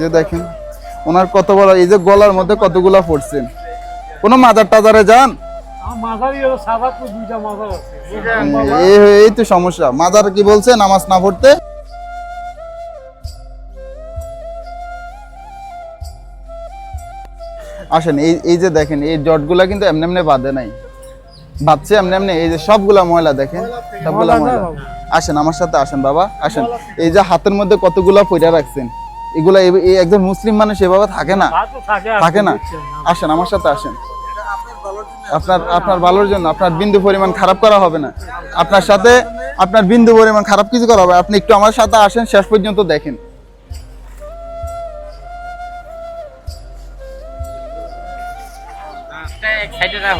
যে দেখেন ওনার কত বড় এই যে গলার মধ্যে কতগুলা পড়ছেন কোনো মাজার টাজারে যান? এই তো সমস্যা। মাজার কি বলছে নামাজ না পড়তে? আসেন এই এই যে দেখেন এই জটগুলা কিন্তু এমনি এমনি বাঁধে নাই। বাঁধছে এমনি এমনি এই যে সবগুলা ময়লা দেখেন সবগুলা ময়লা। আসেন আমার সাথে আসেন বাবা আসেন। এই যে হাতের মধ্যে কতগুলা পয়রা রাখছেন। এগুলা একজন মুসলিম মানুষ এভাবে থাকে না। থাকে না। আসেন আমার সাথে আসেন। আপনার আপনার ভালোর জন্য আপনার বিন্দু পরিমাণ খারাপ করা হবে না। আপনার সাথে আপনার বিন্দু পরিমাণ খারাপ কিছু করা হবে আপনি একটু আমার সাথে আসেন শেষ পর্যন্ত দেখেন।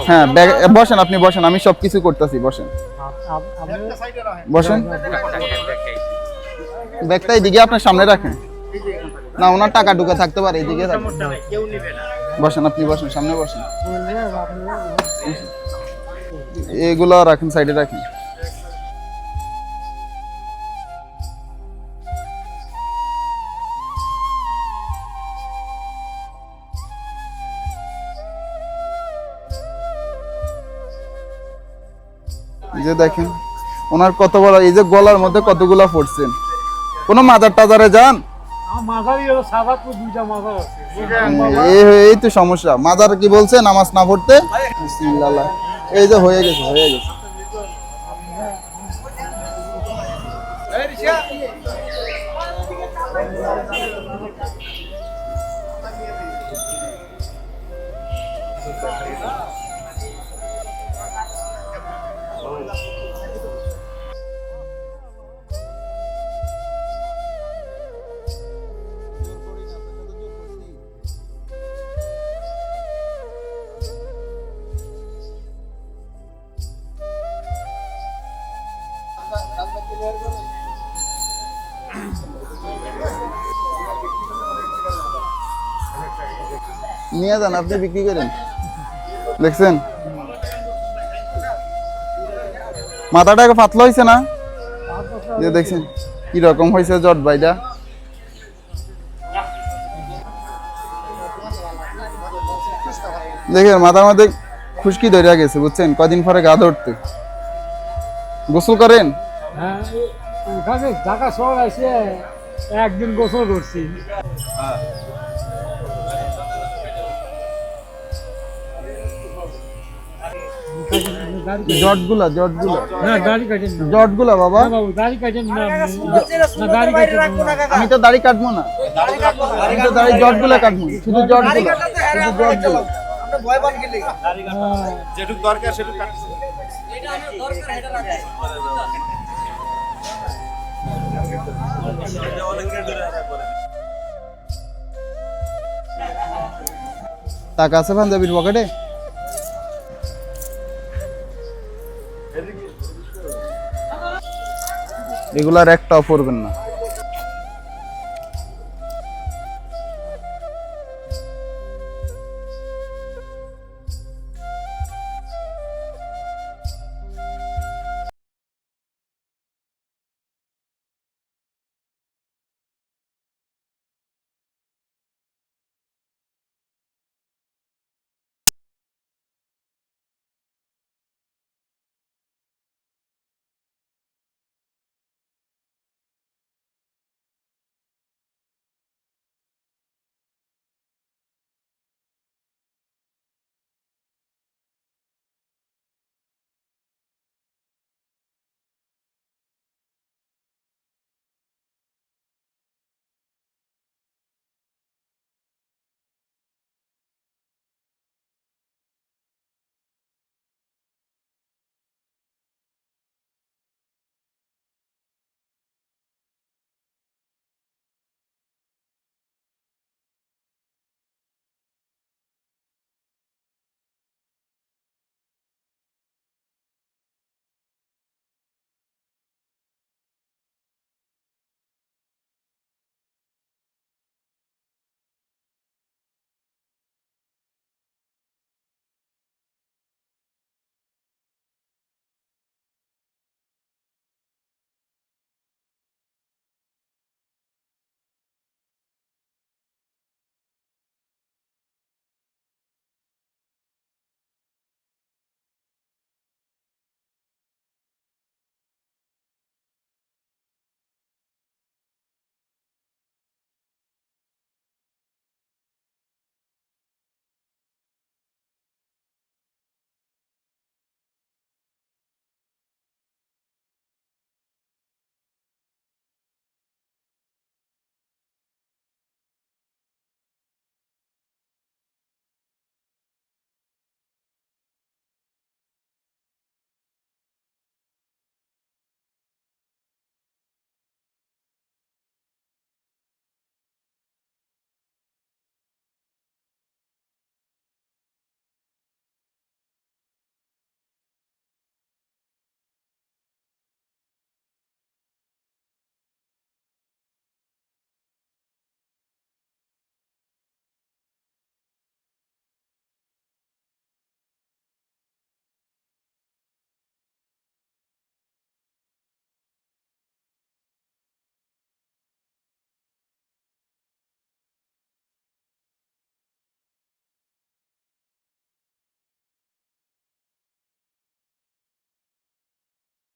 হ্যাঁ ব্যাগ- বসেন আপনি বসেন আমি সব কিছু করতেছি বসেন। বসেন। ব্যাগটা এদিকে আপনার সামনে রাখেন। না, ওনার টাকা ঢুকে থাকতে পারে, এদিকে বসেন, আপনি বসেন, সামনে বসেন। এগুলো রাখেন সাইডে রাখেন। যে দেখেন, ওনার কত বড়, এই যে গলার মধ্যে কতগুলা পড়ছেন। কোনো মাজার টাজারে যান? এই এই তো সমস্যা। মাজার কি বলছে? নামাজ না পড়তে? এই যে হয়ে গেছে হয়ে গেছে। নিয়ে যান, আপনি বিক্রি করেন। দেখছেন? মাথাটা পাতলা হয়েছে না? যে দেখছেন, কি রকম হয়েছে জট বাইটা দেখেন, মাথার মধ্যে খুশকি ধরে গেছে, বুঝছেন? কদিন পরে গা ধরতে। গোসল করেন? হ্যাঁ ওখানে ঢাকা শহর আছে একদিন গোসল করছি। জটগুলা জটগুলা। না দাড়ি কাটেন না। জটগুলা বাবা। না বাবু দাড়ি কাটেন না না দাড়ি কাটেন না। আমি তো দাড়ি কাটবো না। আমি তো দাড়ি জটগুলা কাটবো শুধু জটগুলা। শুধু জটগুলা। হ্যাঁ। যেটুক দরকার সেটুক কাটছে। টাকা আছে পাঞ্জাবির পকেটে? এগুলার একটাও পড়বেন না।